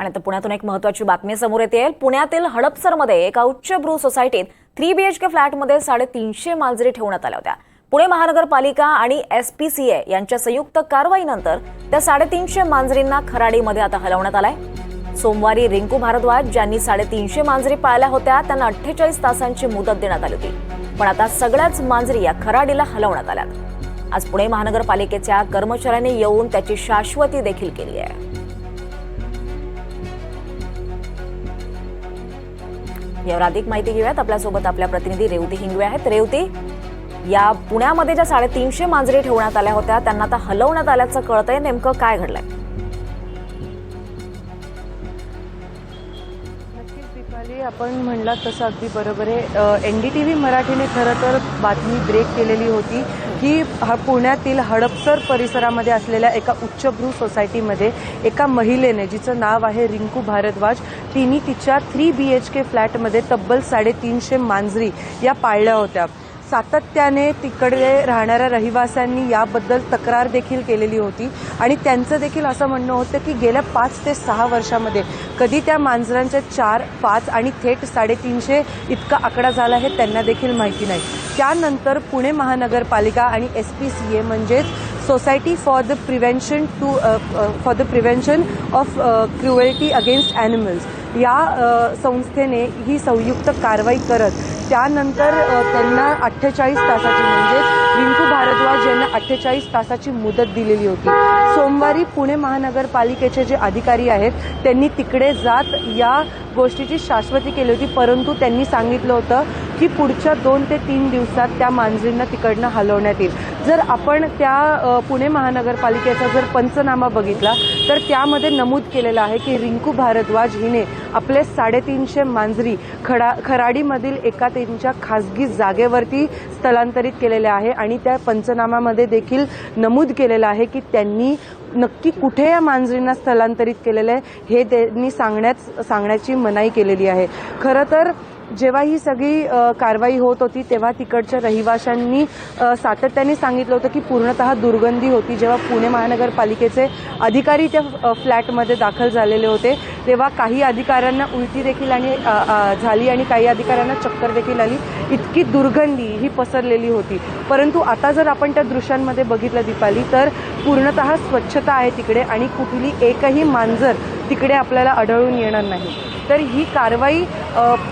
आणि आता पुण्यातून एक महत्वाची बातमी समोर येते. पुण्यातील हडपसरमध्ये एका उच्च ब्रू सोसायटीत थ्री बी एच के फ्लॅटमध्ये साडेतीनशे मांजरी ठेवण्यात आल्या होत्या. पुणे महानगरपालिका आणि एस पी सी ए यांच्या संयुक्त कारवाईनंतर त्या साडेतीनशे मांजरींना खराडीमध्ये आता हलवण्यात आलाय. सोमवारी रिंकू भारद्वाज ज्यांनी साडेतीनशे मांजरी पाळल्या होत्या त्यांना अठ्ठेचाळीस तासांची मुदत देण्यात आली होती. पण आता सगळ्याच मांजरी या खराडीला हलवण्यात आल्यात. आज पुणे महानगरपालिकेच्या कर्मचाऱ्यांनी येऊन त्याची शाश्वती देखील केली आहे. यावर अधिक माहिती घेऊयात. आपल्यासोबत आपल्या प्रतिनिधी रेवती हिंगवे आहेत. रेवती या पुण्यामध्ये ज्या साडेतीनशे मांजरी ठेवण्यात आल्या होत्या त्यांना आता हलवण्यात आल्याचं कळतंय. नेमकं काय घडलंय? दीपाली आपण म्हणलात तसं अगदी बरोबर आहे. एन डी टी व्ही मराठीने खरं तर बातमी ब्रेक केलेली होती की हा पुण्यातील हडपसर परिसरामध्ये असलेल्या एका उच्चभ्रू सोसायटीमध्ये एका महिलेने जिचं नाव आहे रिंकू भारद्वाज तिने तिच्या थ्री बी एच के फ्लॅटमध्ये तब्बल साडेतीनशे मांजरी या पाळल्या होत्या. सातत्याने तिकडे राहणाऱ्या रहिवाशांनी याबद्दल तक्रार देखील केलेली होती. आणि त्यांचं देखील असं म्हणणं होतं की गेल्या पाच ते सहा वर्षामध्ये कधी त्या मांजरांच्या चार पाच आणि थेट साडेतीनशे इतका आकडा झाला हे त्यांना देखील माहिती नाही. त्यानंतर पुणे महानगरपालिका आणि एस पी सी ए म्हणजेच society for the prevention to for the prevention of cruelty against animals. या संस्थेने ही संयुक्त कारवाई करत त्यानंतर त्यांना अठ्ठेचाळीस तासाची म्हणजे रिंकू भारद्वाज यांना अठ्ठेचाळीस तासाची मुदत दिलेली होती. सोमवारी पुणे महानगरपालिकेचे जे अधिकारी आहेत त्यांनी तिकडे जात या गोष्टीची शाश्वती केली होती. परंतु त्यांनी सांगितलं होतं की पुढच्या दोन ते तीन दिवसात त्या मांजरींना तिकडनं हलवण्यात येईल. जर आपण त्या पुणे महानगरपालिकेचा जर पंचनामा बघितला तर त्यामध्ये नमूद केलेलं आहे की रिंकू भारद्वाज हिने आपले साडेतीनशे मांजरी खडा खराडीमधील एका त्यांच्या खासगी जागेवरती स्थलांतरित केलेले आहे आणि त्या पंचनामामध्ये देखील नमूद केलेलं आहे की त्यांनी नक्की कुठे या मांजरींना स्थलांतरित केलेलं आहे हे त्यांनी सांगण्याच सांगण्याची मनाई केलेली आहे. खरं तर जेव्हा ही सगळी कारवाई होत होती तेव्हा तिकडच्या रहिवाशांनी सातत्याने सांगितलं होतं की पूर्णतः दुर्गंधी होती. जेव्हा पुणे महानगरपालिकेचे अधिकारी त्या फ्लॅटमध्ये दाखल झालेले होते तेव्हा काही अधिकाऱ्यांना उलटी देखील आणि झाली आणि काही अधिकाऱ्यांना चक्कर देखील आली. इतकी दुर्गंधी ही पसरलेली होती. परंतु आता जर आपण त्या दृश्यांमध्ये बघितलं दीपाली तर पूर्णतः स्वच्छता आहे तिकडे आणि कुठली एकही मांजर तिकडे आपल्याला आढळून येणार नाही. तर ही कारवाई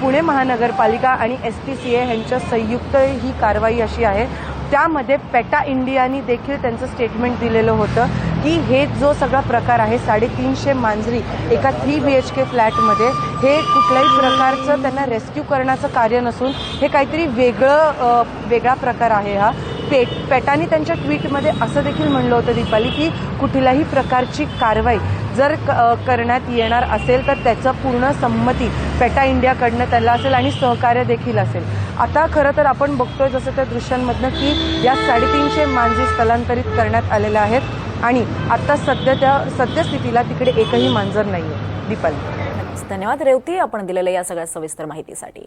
पुणे महानगरपालिका आणि एस पी सी ए ह्यांच्या संयुक्त ही कारवाई अशी आहे. त्यामध्ये पेटा इंडियानी देखील त्यांचं स्टेटमेंट दिलेलं होतं की हे जो सगळा प्रकार आहे साडेतीनशे मांजरी एका थ्री बी एच के फ्लॅटमध्ये हे कुठल्याही प्रकारचं त्यांना रेस्क्यू करण्याचं कार्य नसून हे काहीतरी वेगळं वेगळा प्रकार आहे हा. पेट पेटाने त्यांच्या ट्विटमध्ये असं देखील म्हणलं होतं दीपाली की कुठल्याही प्रकारची कारवाई जर क- करण्यात येणार असेल तर त्याचं पूर्ण संमती पेटा इंडियाकडनं त्याला असेल आणि सहकार्य देखील असेल. आता खरं तर आपण बघतोय जसं त्या दृश्यांमधनं की या साडेतीनशे मांजी स्थलांतरित करण्यात आलेल्या आहेत आणि आता सध्या त्या सद्यस्थितीला तिकडे एकही मांजर नाही आहे दीपाली धन्यवाद रेवती. आपण दिलेल्या या सगळ्या सविस्तर माहितीसाठी.